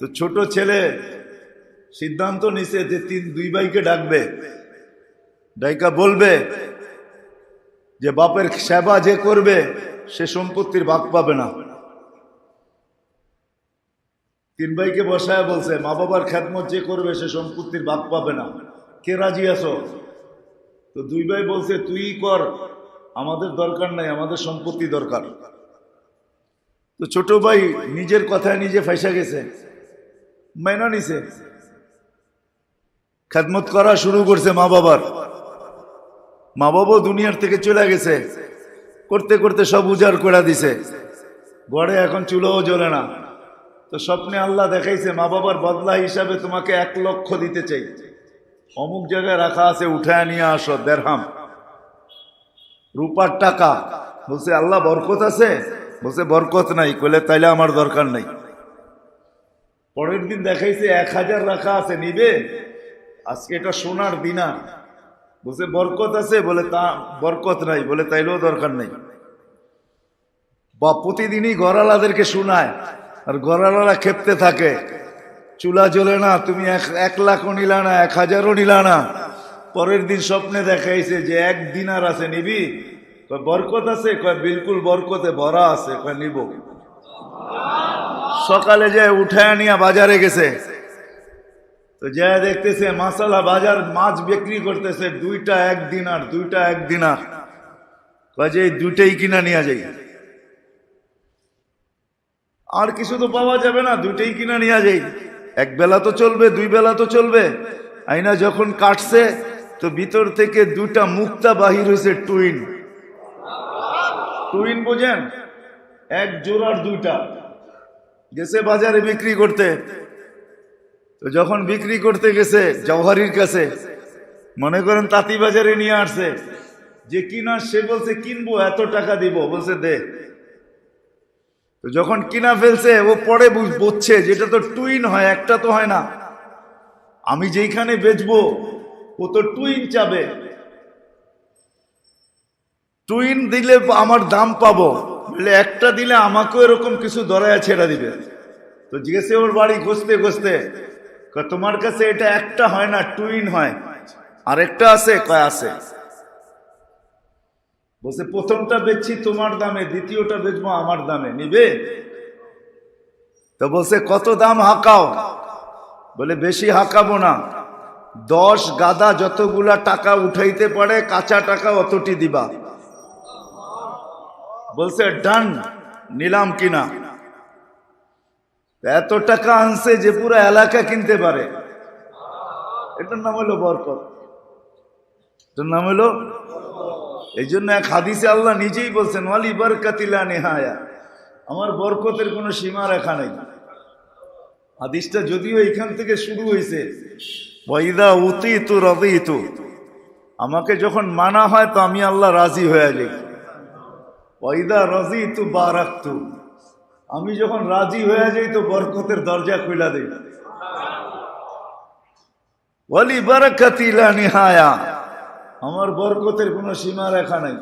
তো ছোট ছেলে সিদ্ধান্ত নিছে যে তিন দুই ভাইকে ডাকবে। ডাইকা বলবে যে বাপের সেবা যে করবে, সে সম্পত্তির ভাগ পাবে না। তিন ভাইকে বসায় বলছে, মা বাবার খ্যাতমত যে করবে, সে সম্পত্তির ভাগ পাবে না। কে রাজি আছো? তো দুই ভাই বলছে, তুই কর, আমাদের দরকার নাই, আমাদের সম্পত্তি দরকার। তো ছোট ভাই নিজের কথায় নিজে ফাইসা গেছে। মাইনা নিছে খেদমত করা শুরু করছে মা বাবার। মা বাবাও দুনিয়ার থেকে চলে গেছে। করতে করতে সব উজাড় করে দিছে। গড়ে এখন চুলোও জ্বলে না। তো স্বপ্নে আল্লাহ দেখাইছে, মা বাবার বদলা হিসাবে তোমাকে এক লক্ষ দিতে চাই। অমুক জায়গায় রাখা আছে, উঠায় নিয়ে আসো, দেড়হাম। রূপার টাকা। বলছে, আল্লাহ বরকত আছে? বলছে, বরকত নাই। কইলে, তাইলে আমার দরকার নাই। পরের দিন দেখাইছে এক হাজার রাখা আছে, নিবে? আজকে এটা সোনার দিনা বলছে, বরকত আছে? বলে, তা বরকত নাই। বলে, তাইলেও দরকার নাই। বা প্রতিদিনই গড়ালাদেরকে শোনায়, আর গড়ালারা খেপতে থাকে। চুলা জ্বলে না, তুমি এক এক লাখও নিলা না, এক হাজারও নিলা না। পরের দিন স্বপ্নে দেখাইছে যে এক দিনার আছে, নিবি? বরকত আছে? কয়, বিলকুল বরকতে ভরা আছে। কয়, নিব। সকালে যায় উঠায় নিয়ে বাজারে গেছে, তো যা দেখতেছে মাসালা বাজার মাছ বিক্রি করতেছে, দুইটা এক দিনার দুইটা এক দিনার যে এই দুইটাই কিনা নিয়ে যাই। আর কিছু তো পাওয়া যাবে না, দুইটাই কিনা নিয়ে যাই। এক বেলা তো চলবে, দুই বেলা তো চলবে। আইনা যখন কাটছে, তো ভিতর থেকে দুইটা মুক্তা বাহির হয়েছে টুইন। টুইন বোঝেন? এক জোড়ার দুইটা। গেছে বাজারে বিক্রি করতে। তো যখন বিক্রি করতে গেছে জওহারির কাছে, মনে করেন তাঁতি বাজারে নিয়ে আসছে, যে কিনা সে বলছে, কিনবো, এত টাকা দিব। বলছে, দে। তো যখন কিনা ফেলছে, ও পরে বুঝ- বুঝছে যেটা তো টুইন হয়, একটা তো হয় না। আমি যেইখানে বেচবো, ও তো টুইন চাবে। টুইন দিলে আমার দাম পাবো। বলে একটা দিলে আমাকেও এরকম কিছু দরায়া ছেড়া দিবে। তো জিজ্ঞেসে ওর বাড়ি খুঁজতে কয়, তোমার কাছে এটা একটা হয় না টুইন হয়। আর একটা আছে? কয় আছে। বলছে প্রথমটা বেচছি তোমার দামে দ্বিতীয়টা বেচবো আমার দামে। নিবে? তো বলছে কত দাম হাঁকাও? বলে বেশি হাঁকাবো না। দশ গাদা যতগুলা টাকা উঠাইতে পারে কাঁচা টাকা অতটি দিবা। বলছে ডান নিলাম কিনা? এত টাকা আনছে যে পুরো এলাকা কিনতে পারে। এটার নাম হলো বরকত। এটার নাম হলো এই জন্য এক হাদিসে আল্লাহ নিজেই বলছেন, ওয়ালি বরকাতিলা নেহায়া। আমার বরকতের কোনো সীমা রেখা নেই। হাদিসটা যদিও এইখান থেকে শুরু হয়েছে, ওয়াইদা উতি তু আমাকে যখন মানা হয় তো আমি আল্লাহ রাজি হয়ে যাই। ওয়াইদা রাজি তু বারাক্তু। আমি যখন রাজি হয়ে যাই তো বরকতের দরজা খুলা দেই। ওয়ালি বারাকাতিলা নিহায়া। আমার বরকতের কোনো সীমা রেখা নাই।